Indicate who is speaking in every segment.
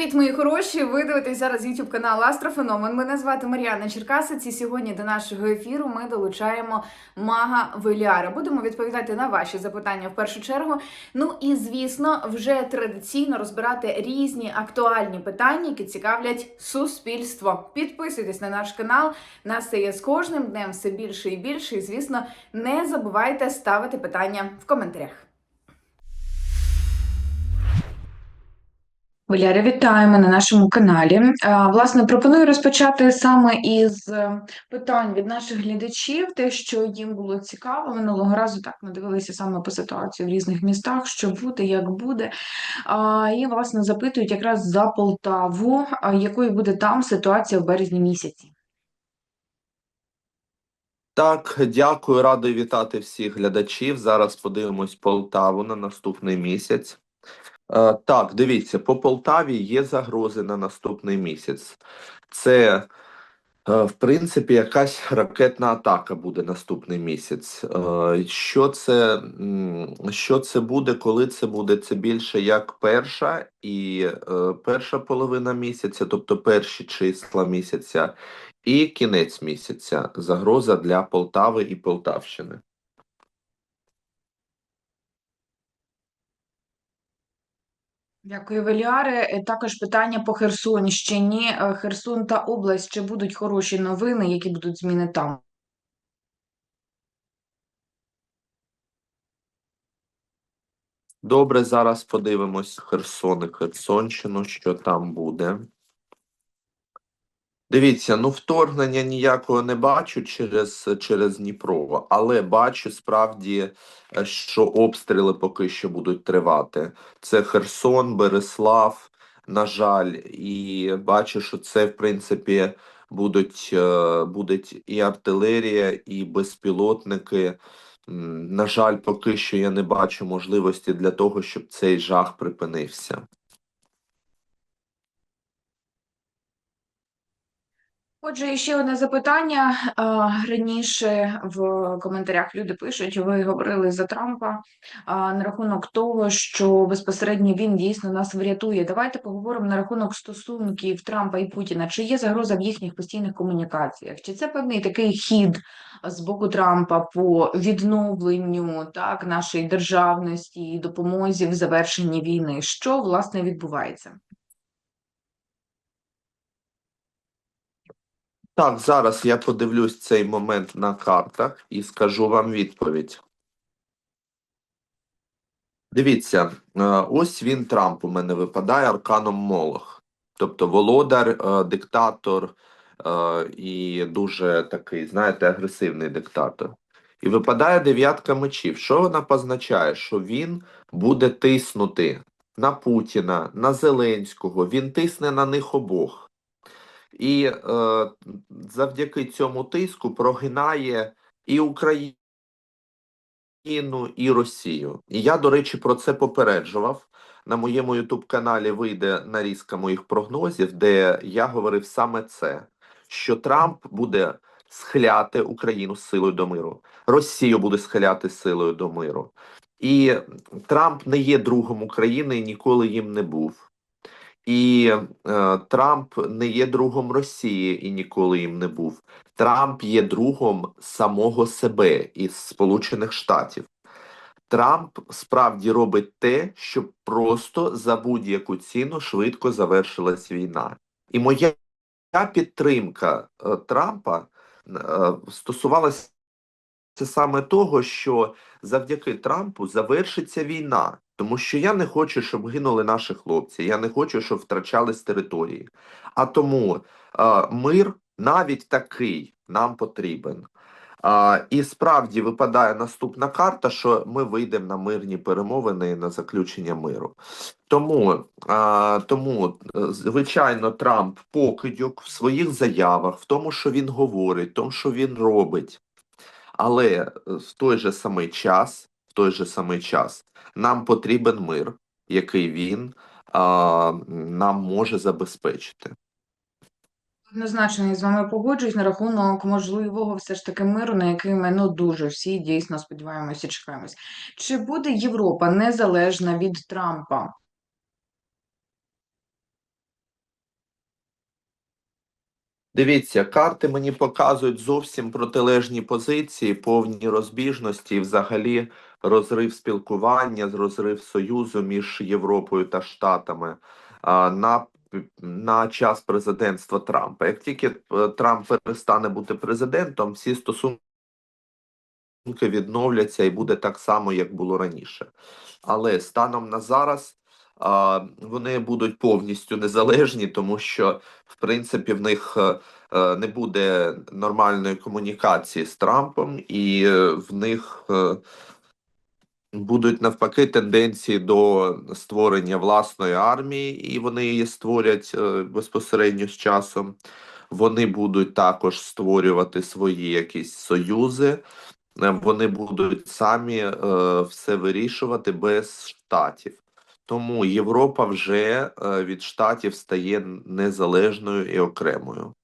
Speaker 1: Привіт, мої хороші! Ви дивитесь зараз YouTube канал Астрофеномен. Мене звати Мар'яна Черкасець. І сьогодні до нашого ефіру ми долучаємо мага Веліара. Будемо відповідати на ваші запитання в першу чергу. Ну і звісно, вже традиційно розбирати різні актуальні питання, які цікавлять суспільство. Підписуйтесь на наш канал. Нас стає з кожним днем все більше і більше. І звісно, не забувайте ставити питання в коментарях. Валяри, вітаємо на нашому каналі. Власне, пропоную розпочати саме із е, питань від наших глядачів, те, що їм було цікаво. Минулого разу так ми дивилися саме по ситуації в різних містах, що буде, як буде. І, власне, запитують якраз за Полтаву, якою буде там ситуація в березні місяці.
Speaker 2: Так, дякую, радий вітати всіх глядачів. Зараз подивимось Полтаву на наступний місяць. Е, так, дивіться, по Полтаві є загрози на наступний місяць. Це, е, в принципі, якась ракетна атака буде наступний місяць. Е, що це, що це буде, коли це буде? Це більше як перша і перша половина місяця, тобто перші числа місяця, і кінець місяця. Загроза для Полтави і Полтавщини.
Speaker 1: Дякую, Веліаре. Е, Також питання по Херсонщині. Е, Херсон та область, чи будуть хороші новини, які будуть зміни там?
Speaker 2: Добре, зараз подивимось Херсон і Херсонщину, що там буде. Дивіться, ну вторгнення ніякого не бачу через, через Дніпро, але бачу справді, е, що обстріли поки що будуть тривати. Це Херсон, Береслав, на жаль, і бачу, що це, в принципі, будуть, е, будуть і артилерія, і безпілотники. На жаль, поки що я не бачу можливості для того, щоб цей жах припинився.
Speaker 1: Отже, ще одне запитання. Раніше в коментарях люди пишуть, ви говорили за Трампа а, на рахунок того, що безпосередньо він дійсно нас врятує. Давайте поговоримо на рахунок стосунків Трампа і Путіна. Чи є загроза в їхніх постійних комунікаціях? Чи це певний такий хід з боку Трампа по відновленню так нашої державності і допомозі в завершенні війни? Що власне відбувається?
Speaker 2: Так, зараз я подивлюсь цей момент на картах і скажу вам відповідь. Дивіться, е, ось він Трамп у мене випадає арканом Молох. Тобто володар, е, диктатор е, і дуже такий, знаєте, агресивний диктатор. І випадає дев'ятка мечів. Що вона позначає? Що він буде тиснути на Путіна, на Зеленського, він тисне на них обох. І е, завдяки цьому тиску прогинає і Україну, і Росію. І я, до речі, про це попереджував. На моєму youtube каналі вийде нарізка моїх прогнозів, де я говорив саме це: що Трамп буде схиляти Україну силою до миру, Росію буде схиляти силою до миру. І Трамп не є другом України ніколи їм не був. І е, Трамп не є другом Росії і ніколи їм не був. Трамп є другом самого себе із Сполучених Штатів. Трамп справді робить те, щоб просто за будь-яку ціну швидко завершилась війна. І моя підтримка е, Трампа е, стосувалася саме того, що завдяки Трампу завершиться війна. Тому що я не хочу, щоб гинули наші хлопці. Я не хочу, щоб втрачались території. А тому е, мир навіть такий нам потрібен. А, і справді випадає наступна карта, що ми вийдемо на мирні перемовини і на заключення миру. Тому, а, тому, е, звичайно, Трамп покидьок в своїх заявах, в тому, що він говорить, в тому, що він робить. Але е, в той же самий час, в той же самий час, нам потрібен мир, який він а, нам може забезпечити.
Speaker 1: Однозначно, я з вами погоджуюсь на рахунок можливого все ж таки миру, на який ми ну дуже всі дійсно сподіваємося чекаємось. Чи буде Європа незалежна від Трампа?
Speaker 2: Дивіться, карти мені показують зовсім протилежні позиції, повні розбіжності, і взагалі розрив спілкування, розрив союзу між Європою та Штатами на, на час президентства Трампа. Як тільки е, Трамп перестане бути президентом, всі стосунки відновляться і буде так само, як було раніше. Але станом на зараз вони будуть повністю незалежні, тому що в принципі в них е, е, не буде нормальної комунікації з Трампом, і в них будуть навпаки тенденції до створення власної армії, і вони її створять е, безпосередньо з часом. Вони будуть також створювати свої якісь союзи. Е, Вони будуть самі е, все вирішувати без штатів. Тому Європа вже від штатів стає незалежною і окремою.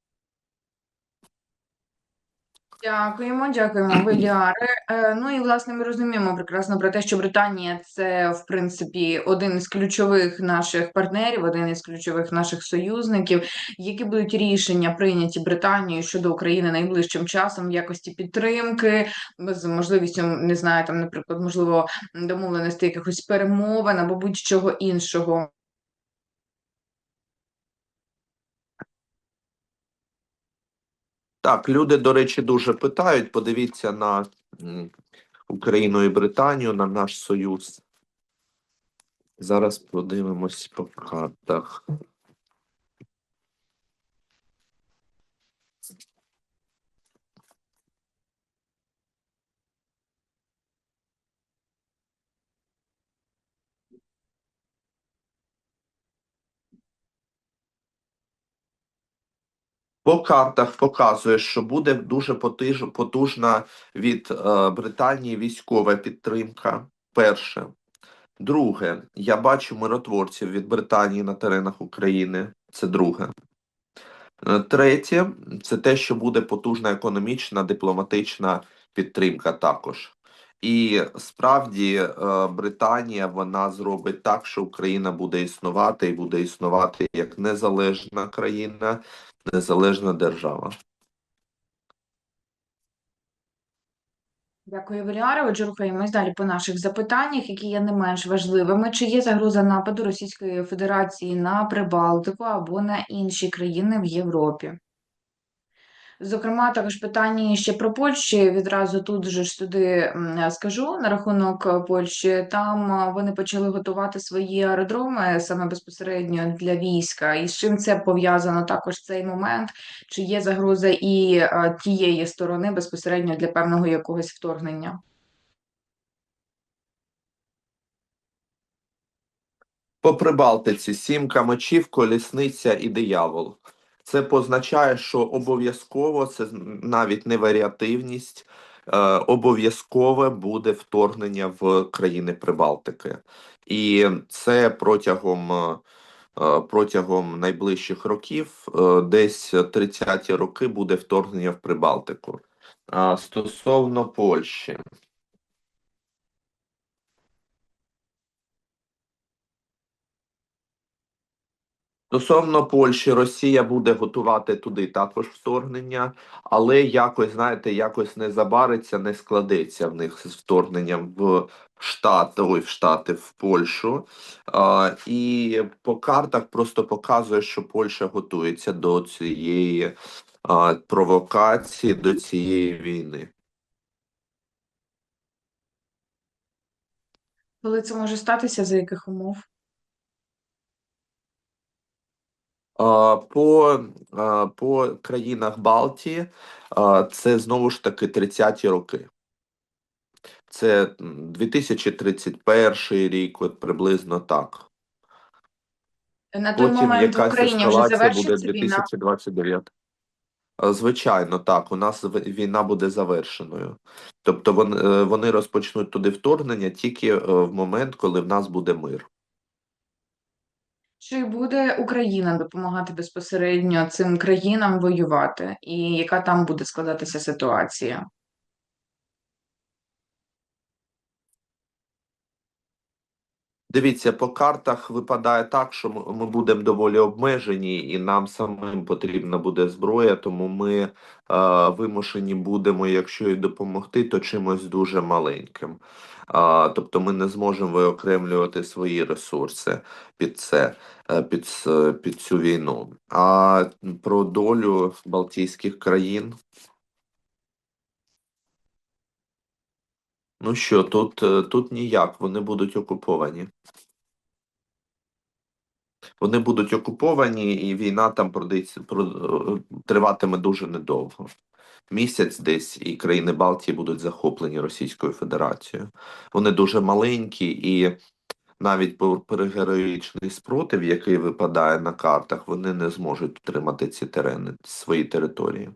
Speaker 1: Дякуємо, дякуємо, Веліаре. Е, Ну і власне ми розуміємо прекрасно про те, що Британія це в принципі один із ключових наших партнерів, один із ключових наших союзників. Які будуть рішення прийняті Британією щодо України найближчим часом в якості підтримки, з можливістю, не знаю, там, наприклад, можливо, домовленості якихось перемовин або будь-чого іншого.
Speaker 2: Так, люди, до речі, дуже питають. Подивіться на Україну і Британію, на наш союз. Зараз подивимось по картах. По картах показує, що буде дуже потужна від е, Британії військова підтримка. Перше. Друге, я бачу миротворців від Британії на теренах України. Це друге. Е, Третє, це те, що буде потужна економічна, дипломатична підтримка також. І справді е, Британія вона зробить так, що Україна буде існувати і буде існувати як незалежна країна, незалежна держава.
Speaker 1: Дякую, Веліаре. Отже, рухаємось далі по наших запитаннях, які є не менш важливими. Чи є загроза нападу Російської Федерації на Прибалтику або на інші країни в Європі? Зокрема, також питання ще про Польщу. Відразу тут же ж м, скажу на рахунок е, Польщі. Там е, вони почали готувати свої аеродроми саме безпосередньо для війська. І з чим це пов'язано також цей момент? Чи є загроза і е, тієї сторони безпосередньо для певного якогось вторгнення?
Speaker 2: По Прибалтиці сімка мечів, колісниця і диявол. Це позначає, що обов'язково це навіть не варіативність, е, обов'язкове буде вторгнення в країни Прибалтики. І це протягом, е, е, протягом найближчих років, е, десь 30-ті роки, буде вторгнення в Прибалтику. А стосовно Польщі. Стосовно Польщі, Росія буде готувати туди також вторгнення, але якось, знаєте, якось не забариться, не складеться в них з вторгненням в Штати, ой, в Штати, в Польщу. А, і по картах просто показує, що Польща готується до цієї а, провокації, до цієї війни.
Speaker 1: Коли це може статися, за яких умов?
Speaker 2: По, по країнах Балтії це знову ж таки 30-ті роки. Це 2031 рік, от приблизно так.
Speaker 1: На той
Speaker 2: Потім
Speaker 1: момент в
Speaker 2: якась
Speaker 1: Україні вже
Speaker 2: ескалація буде
Speaker 1: завершиться війна.
Speaker 2: 2029. А, Звичайно, так. У нас війна буде завершеною. Тобто вони, е, вони розпочнуть туди вторгнення тільки е, в момент, коли в нас буде мир.
Speaker 1: Чи буде Україна допомагати безпосередньо цим країнам воювати? І яка там буде складатися ситуація?
Speaker 2: Дивіться, по картах випадає так, що ми- будемо доволі обмежені, і нам самим потрібна буде зброя, тому ми е, вимушені будемо, якщо і допомогти, то чимось дуже маленьким. А, тобто ми не зможемо виокремлювати свої ресурси під це, е, під, під цю війну. А про долю Балтійських країн. Ну що, тут, е, тут ніяк, вони будуть окуповані. Вони будуть окуповані, і війна там е, триватиме дуже недовго. Місяць десь, і країни Балтії будуть захоплені Російською Федерацією. Вони дуже маленькі, і навіть попри героїчний спротив, який випадає на картах, вони не зможуть утримати ці терени, свої території.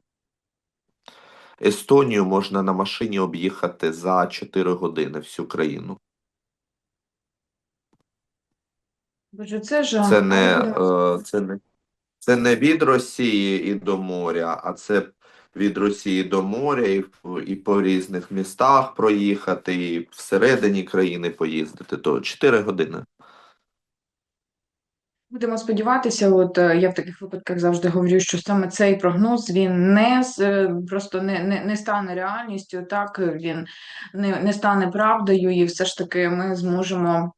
Speaker 2: Естонію можна на машині об'їхати за 4 години всю країну.
Speaker 1: Боже, це жах.
Speaker 2: Це не, е, це не, це не від Росії і до моря, а це від Росії до моря і, і по різних містах проїхати, і всередині країни поїздити. То 4 години.
Speaker 1: Будемо сподіватися, от е, я в таких випадках завжди говорю, що саме цей прогноз він не е, просто не, не, не стане реальністю, так він не, не стане правдою, і все ж таки ми зможемо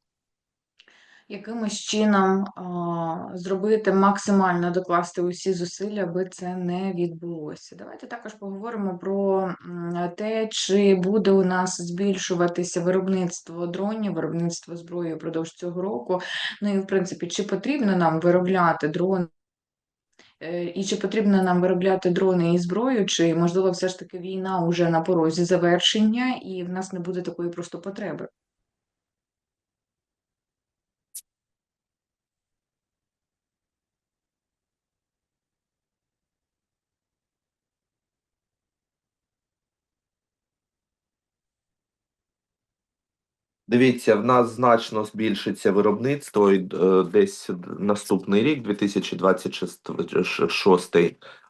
Speaker 1: якимось чином зробити максимально докласти усі зусилля, аби це не відбулося. Давайте також поговоримо про те, чи буде у нас збільшуватися виробництво дронів, виробництво зброї впродовж цього року. Ну і в принципі, чи потрібно нам виробляти дрони? Е, І чи потрібно нам виробляти дрони і зброю, чи можливо все ж таки війна вже на порозі завершення, і в нас не буде такої просто потреби?
Speaker 2: Дивіться, в нас значно збільшиться виробництво і е, десь наступний рік, 2026,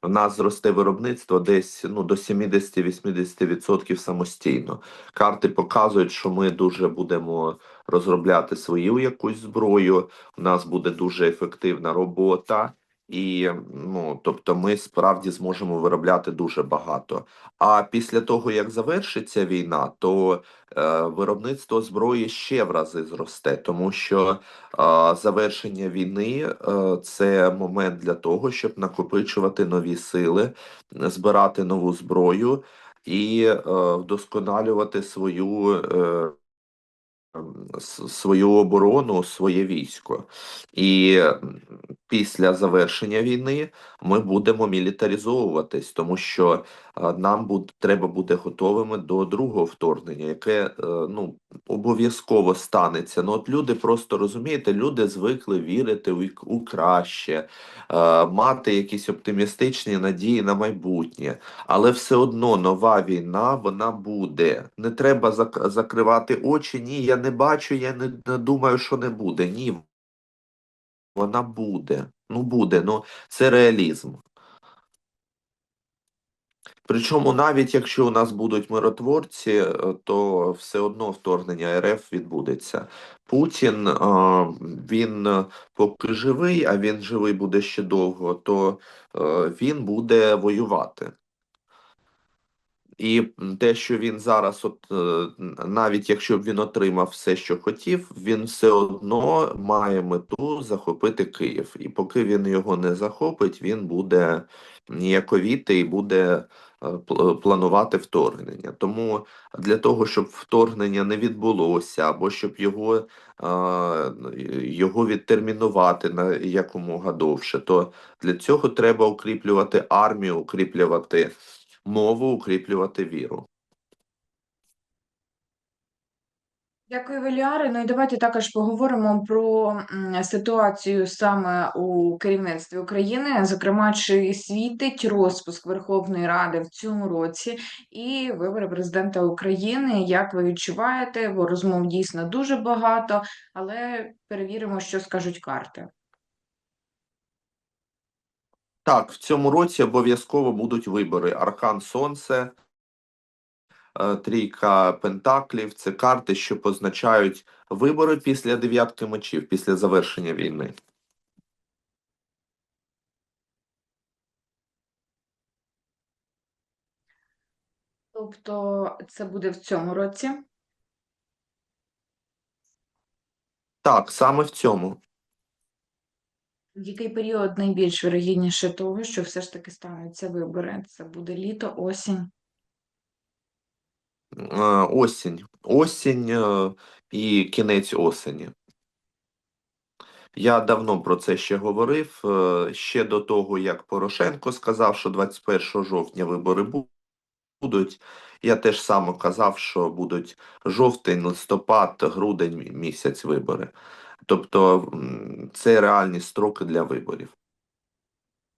Speaker 2: в нас зросте виробництво десь ну, до 70-80% самостійно. Карти показують, що ми дуже будемо розробляти свою якусь зброю. У нас буде дуже ефективна робота. І ну, тобто, ми справді зможемо виробляти дуже багато. А після того, як завершиться війна, то виробництво зброї ще в рази зросте, тому що е, завершення війни е, це момент для того, щоб накопичувати нові сили, збирати нову зброю і е, вдосконалювати свою. Е, Свою оборону, своє військо, і після завершення війни ми будемо мілітаризовуватись, тому що нам буде треба бути готовими до другого вторгнення, яке е, ну обов'язково станеться. Ну от люди просто розумієте, люди звикли вірити у, краще, е, мати якісь оптимістичні надії на майбутнє, але все одно нова війна вона буде. Не треба зак- закривати очі. Ні, я не бачу, я не думаю, що не буде. Ні, вона буде. Ну буде. Ну це реалізм. Причому навіть якщо у нас будуть миротворці, е, то все одно вторгнення РФ відбудеться. Путін е, він е, поки живий, а він живий буде ще довго, то він буде воювати. І те, що він зараз, от е, навіть якщо б він отримав все, що хотів, він все одно має мету захопити Київ. І поки він його не захопить, він буде ніяковіти і буде е, пл- планувати вторгнення. Тому для того, щоб вторгнення не відбулося, або щоб його, е, його відтермінувати на якомога довше, то для цього треба укріплювати армію, укріплювати мову, укріплювати віру.
Speaker 1: Дякую, Веліари. Ну і давайте також поговоримо про ситуацію саме у керівництві України. Зокрема, чи світить розпуск Верховної Ради в цьому році і вибори президента України. Як ви відчуваєте? Бо розмов дійсно дуже багато, але перевіримо, що скажуть карти.
Speaker 2: Так, в цьому році обов'язково будуть вибори. Аркан Сонце, е, трійка пентаклів це карти, що позначають вибори після дев'ятки мечів, після завершення війни.
Speaker 1: Тобто це буде в цьому році.
Speaker 2: Так, саме в цьому.
Speaker 1: Який період найбільш вірогідніше того, що все ж таки стануться вибори? Це буде літо, осінь.
Speaker 2: Е, Осінь. Осінь е, і кінець осені. Я давно про це ще говорив. е, Ще до того, як Порошенко сказав, що 21 жовтня вибори бу- будуть. Я теж само казав, що будуть жовтень, листопад, грудень мі- місяць вибори. Тобто це реальні строки для виборів.